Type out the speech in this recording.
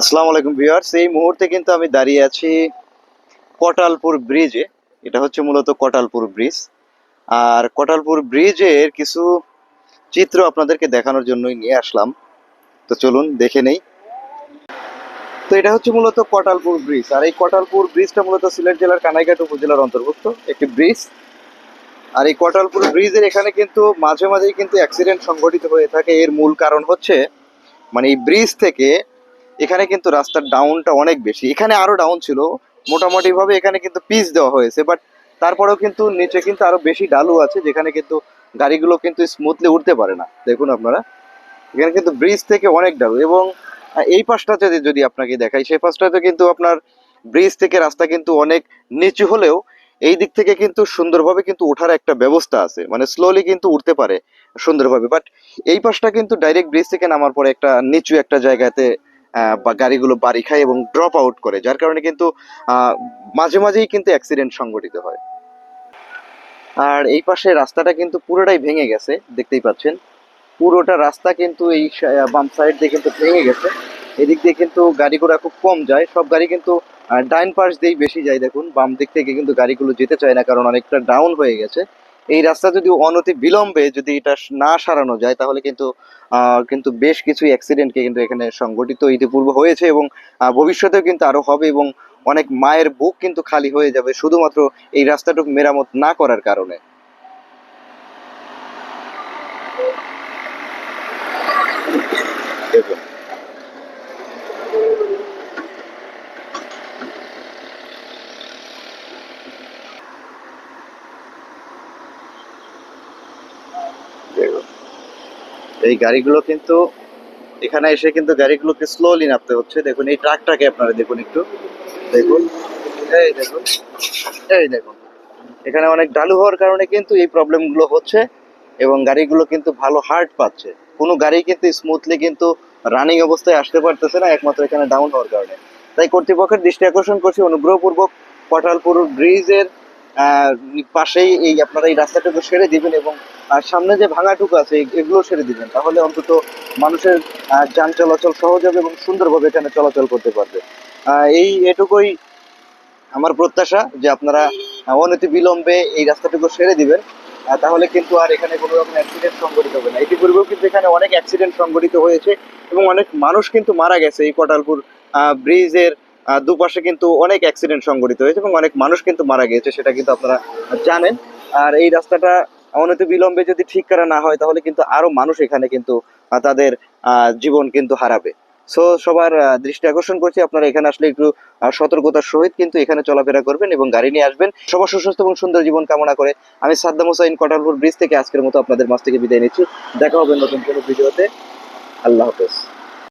আসসালামু আলাইকুম ভিউয়ার্স। এই মুহূর্তে কিন্তু আমি দাঁড়িয়ে আছি কটালপুর ব্রিজে। এটা হচ্ছে মূলত কটালপুর ব্রিজ। আর কটালপুর ব্রিজের কিছু চিত্র আপনাদেরকে দেখানোর জন্যই নিয়ে আসলাম। তো চলুন দেখে নেই। তো এটা হচ্ছে মূলত কটালপুর ব্রিজ। আর এই কটালপুর ব্রিজটা মূলত সিলেট জেলার কানাইঘাট উপজেলার অন্তর্ভুক্ত একটি ব্রিজ। আর এই কটালপুর ব্রিজের এখানে কিন্তু মাঝে মাঝেই কিন্তু অ্যাক্সিডেন্ট সংঘটিত হয়ে থাকে। এর মূল কারণ হচ্ছে মানে এই ব্রিজ থেকে এখানে কিন্তু রাস্তার ডাউনটা অনেক বেশি। এখানে আরও ডাউন ছিল মোটামুটি ভাবে এখানে কিন্তু পিচ দেওয়া হয়েছে বাট তারপরেও কিন্তু নিচে কিন্তু আরও বেশি ডালু আছে, যেখানে কিন্তু গাড়িগুলো কিন্তু স্মুথলি উঠতে পারে না। দেখুন আপনারা। এখানে কিন্তু ব্রিজ থেকে অনেক ডালু এবং এই পাশটাতে যদি- আপনাকে দেখাই, সেই পাশটাতে কিন্তু আপনার ব্রিজ থেকে রাস্তা কিন্তু অনেক নিচু হলেও এই দিক থেকে কিন্তু সুন্দরভাবে কিন্তু ওঠার একটা ব্যবস্থা আছে। মানে স্লোলি কিন্তু উঠতে পারে সুন্দরভাবে বাট এই পাশটা কিন্তু ডাইরেক্ট ব্রিজ থেকে নামার পরে একটা নিচু একটা জায়গাতে গাড়িগুলো বাড়ি খায় এবং ড্রপ আউট করে, যার কারণে কিন্তু মাঝে মাঝেই কিন্তু অ্যাক্সিডেন্ট সংঘটিত হয়। আর এই পাশে রাস্তাটা কিন্তু পুরোটাই ভেঙে গেছে, দেখতেই পাচ্ছেন। পুরোটা রাস্তা কিন্তু এই বাম সাইড দিয়ে কিন্তু ভেঙে গেছে। এদিক দিয়ে কিন্তু গাড়ি ঘোড়া খুব কম যায়। সব গাড়ি কিন্তু ডাইন পাশ দিয়েই বেশি যায়। দেখুন, বাম দিক থেকে কিন্তু গাড়িগুলো যেতে চায় না, কারণ অনেকটা ডাউন হয়ে গেছে। এই রাস্তা যদি অনতি বিলম্বে যদি এটা না সারানো যায়, তাহলে কিন্তু কিন্তু বেশ কিছু অ্যাক্সিডেন্টকে কিন্তু এখানে সংঘটিত ইতিপূর্বে হয়েছে এবং ভবিষ্যতেও কিন্তু আরও হবে এবং অনেক মায়ের বুক কিন্তু খালি হয়ে যাবে শুধুমাত্র এই রাস্তাটুকু মেরামত না করার কারণে। দেখুন এই গাড়িগুলো কিন্তু এখানে এসে কিন্তু গাড়িগুলোকে স্লোলি নামতে হচ্ছে। দেখুন, এই ট্রাকটাকে আপনারা দেখুন একটু। দেখুন, এই দেখুন এই দেখুন। এখানে অনেক ঢালু হওয়ার কারণে কিন্তু এই প্রবলেমগুলো হচ্ছে এবং গাড়িগুলো কিন্তু ভালো হার্ট পাচ্ছে। কোনো গাড়ি কিন্তু স্মুথলি কিন্তু রানিং অবস্থায় আসতে পারতেছে না, একমাত্র এখানে ডাউন হওয়ার কারণে। তাই কর্তৃপক্ষের দৃষ্টি আকর্ষণ করছি, অনুগ্রহপূর্বক পটালপুর ব্রিজের পাশেই এই আপনারা এই রাস্তাটুকু সেরে দিবেন এবং আর সামনে যে ভাঙাটুকু আছে এগুলো সেরে দিবেন। তাহলে অন্তত মানুষের যান চলাচল সহজ হবে এবং সুন্দরভাবে এখানে চলাচল করতে পারবে। এই এটুকুই আমার প্রত্যাশা যে আপনারা অনতি বিলম্বে এই রাস্তাটুকু সেরে দিবেন। তাহলে কিন্তু আর এখানে কোনো রকম অ্যাক্সিডেন্ট সংঘটিত হবে না। ইতিপূর্বেও কিন্তু এখানে অনেক অ্যাক্সিডেন্ট সংঘটিত হয়েছে এবং অনেক মানুষ কিন্তু মারা গেছে। এই কটালপুর ব্রিজের দুপাশে কিন্তু অনেক অ্যাক্সিডেন্ট সংঘটিত হয়েছে এবং অনেক মানুষ কিন্তু মারা গিয়েছে, সেটা কিন্তু আপনারা জানেন। আর এই রাস্তাটা অনতি বিলম্বে যদি ঠিক করা না হয়, তাহলে কিন্তু আরও মানুষ এখানে কিন্তু তাদের জীবন কিন্তু হারাবে। সো সবার দৃষ্টি আকর্ষণ করছি, আপনারা এখানে আসলে একটু সতর্কতার সহিত কিন্তু এখানে চলাফেরা করবেন এবং গাড়ি নিয়ে আসবেন। সবার সুস্বাস্থ্য এবং সুন্দর জীবন কামনা করে আমি সাদ্দাম হোসাইন কটালপুর ব্রিজ থেকে আজকের মতো আপনাদের মাছ থেকে বিদায় নিচ্ছি। দেখা হবে নতুন কোনো ভিডিওতে। আল্লাহ হাফেজ।